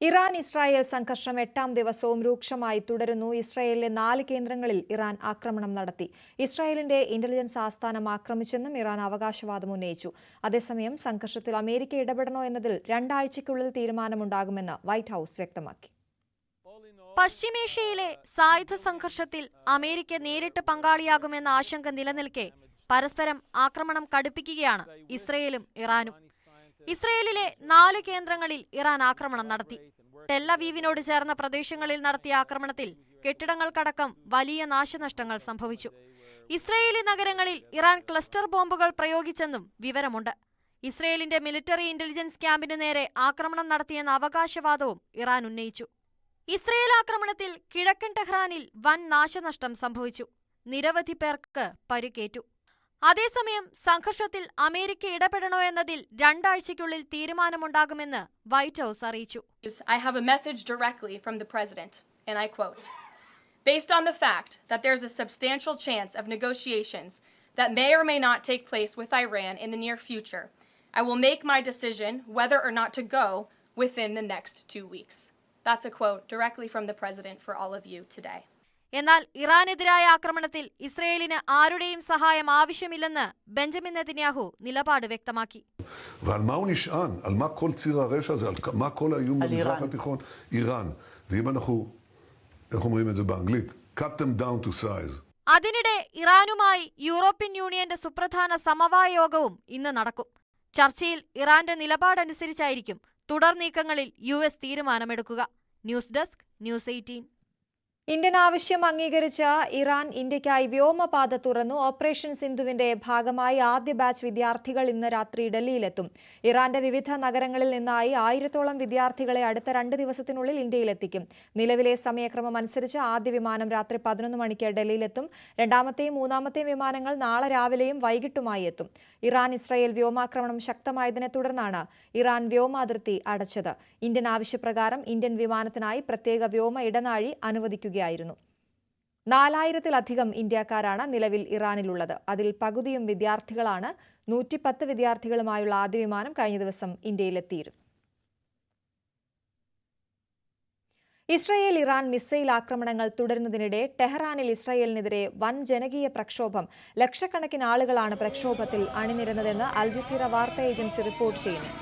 Iran Israel സംഘർഷം എട്ടാം ദിവസവും രൂക്ഷമായി തുടരുന്നു. ഇസ്രായേലിലെ നാല് കേന്ദ്രങ്ങളിൽ ഇറാൻ ആക്രമണം നടത്തി. ഇസ്രായേലിന്റെ ഇന്റലിജൻസ് ആസ്ഥാനം ആക്രമിച്ചെന്നും ഇറാൻ അവകാശവാദം ഉന്നയിച്ചു. അതേസമയം സംഘർഷത്തിൽ അമേരിക്ക ഇടപെടണോ എന്നതിൽ രണ്ടാഴ്ചയ്ക്കുള്ളിൽ തീരുമാനമുണ്ടാകുമെന്ന് വൈറ്റ് ഹൌസ് വ്യക്തമാക്കി. പശ്ചിമേഷ്യയിലെ സായുധ സംഘർഷത്തിൽ അമേരിക്ക നേരിട്ട് പങ്കാളിയാകുമെന്ന ആശങ്ക നിലനിൽക്കെ പരസ്പരം ആക്രമണം കടുപ്പിക്കുകയാണ് ഇസ്രയേലും ഇറാനും. ഇസ്രയേലിലെ നാല് കേന്ദ്രങ്ങളിൽ ഇറാൻ ആക്രമണം നടത്തി. ടെല്ലവീവിനോട് ചേർന്ന പ്രദേശങ്ങളിൽ നടത്തിയ ആക്രമണത്തിൽ കെട്ടിടങ്ങൾക്കടക്കം വലിയ നാശനഷ്ടങ്ങൾ സംഭവിച്ചു. ഇസ്രയേലി നഗരങ്ങളിൽ ഇറാൻ ക്ലസ്റ്റർ ബോംബുകൾ പ്രയോഗിച്ചെന്നും വിവരമുണ്ട്. ഇസ്രയേലിന്റെ മിലിറ്ററി ഇന്റലിജൻസ് ക്യാമ്പിന് നേരെ ആക്രമണം നടത്തിയെന്ന അവകാശവാദവും ഇറാൻ ഉന്നയിച്ചു. ഇസ്രയേൽ ആക്രമണത്തിൽ കിഴക്കൻ ടെഹ്റാനിൽ വൻ നാശനഷ്ടം സംഭവിച്ചു. നിരവധി പേർക്ക് പരിക്കേറ്റു. അതേസമയം സംഘർഷത്തിൽ അമേരിക്ക ഇടപെടണോ എന്നതിൽ രണ്ടാഴ്ചയ്ക്കുള്ളിൽ തീരുമാനമുണ്ടാകുമെന്ന് വൈറ്റ് ഹൌസ് അറിയിച്ചു I have a message directly from the President, and I quote Based on the fact that there's a substantial chance of negotiations that may or may not take place with Iran in the near future, I will make my decision whether or not to go within the next two weeks. That's a quote directly from the President for all of you today. എന്നാൽ ഇറാനെതിരായ ആക്രമണത്തിൽ ഇസ്രയേലിന് ആരുടെയും സഹായം ആവശ്യമില്ലെന്ന് Benjamin Netanyahu നിലപാട് വ്യക്തമാക്കി. അതിനിടെ ഇറാനുമായി യൂറോപ്യൻ യൂണിയന്റെ സുപ്രധാന സമവായ യോഗവും ഇന്ന് നടക്കും. ചർച്ചയിൽ ഇറാന്റെ നിലപാടനുസരിച്ചായിരിക്കും തുടർ നീക്കങ്ങളിൽ U S തീരുമാനമെടുക്കുക. News desk news eighteen. Indian ആവശ്യം അംഗീകരിച്ച ഇറാൻ ഇന്ത്യയ്ക്കായി വ്യോമപാത തുറന്നു. ഓപ്പറേഷൻ സിന്ധുവിന്റെ ഭാഗമായി ആദ്യ ബാച്ച് വിദ്യാർത്ഥികൾ ഇന്ന് രാത്രി ഡൽഹിയിലെത്തും. ഇറാന്റെ വിവിധ നഗരങ്ങളിൽ നിന്നായി ആയിരത്തോളം വിദ്യാർത്ഥികളെ അടുത്ത രണ്ട് ദിവസത്തിനുള്ളിൽ ഇന്ത്യയിലെത്തിക്കും. നിലവിലെ സമയക്രമം അനുസരിച്ച് ആദ്യ വിമാനം രാത്രി പതിനൊന്ന് മണിക്ക് ഡൽഹിയിലെത്തും. രണ്ടാമത്തെയും മൂന്നാമത്തെയും വിമാനങ്ങൾ നാളെ രാവിലെയും വൈകിട്ടുമായി എത്തും. ഇറാൻ ഇസ്രായേൽ വ്യോമാക്രമണം ശക്തമായതിനെ തുടർന്നാണ് ഇറാൻ വ്യോമാതിർത്തി അടച്ചത്. ഇന്ത്യൻ ആവശ്യപ്രകാരം ഇന്ത്യൻ വിമാനത്തിനായി പ്രത്യേക വ്യോമ ഇടനാഴി അനുവദിക്കുകയായിരുന്നു നാലായിരത്തിലധികം ഇന്ത്യക്കാരാണ് നിലവിൽ ഇറാനിലുള്ളത്. അതിൽ പകുതിയും വിദ്യാർത്ഥികളാണ്. നൂറ്റിപ്പത്ത് വിദ്യാർത്ഥികളുമായുള്ള ആദ്യ വിമാനം കഴിഞ്ഞ ദിവസം ഇന്ത്യയിലെത്തിയിരുന്നു. ഇസ്രയേൽ ഇറാൻ മിസൈൽ ആക്രമണങ്ങൾ തുടരുന്നതിനിടെ ടെഹ്റാനിൽ ഇസ്രയേലിനെതിരെ വൻ ജനകീയ പ്രക്ഷോഭം. ലക്ഷക്കണക്കിന് ആളുകളാണ് പ്രക്ഷോഭത്തിൽ അണിനിരുന്നതെന്ന് അൽ ജസീറ വാർത്താ ഏജൻസി റിപ്പോർട്ട് ചെയ്യുന്നു.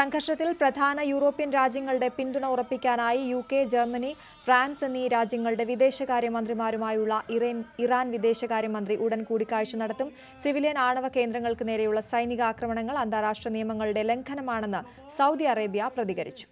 സംഘർഷത്തിൽ പ്രധാന യൂറോപ്യൻ രാജ്യങ്ങളുടെ പിന്തുണ ഉറപ്പിക്കാനായി യു കെ ജർമ്മനി ഫ്രാൻസ് എന്നീ രാജ്യങ്ങളുടെ വിദേശകാര്യമന്ത്രിമാരുമായുള്ള ഇറേൻ ഇറാൻ വിദേശകാര്യമന്ത്രി ഉടൻ കൂടിക്കാഴ്ച നടത്തും. സിവിലിയൻ ആണവ കേന്ദ്രങ്ങൾക്ക് നേരെയുള്ള സൈനിക ആക്രമണങ്ങൾ അന്താരാഷ്ട്ര നിയമങ്ങളുടെ ലംഘനമാണെന്ന് സൗദി അറേബ്യ പ്രതികരിച്ചു.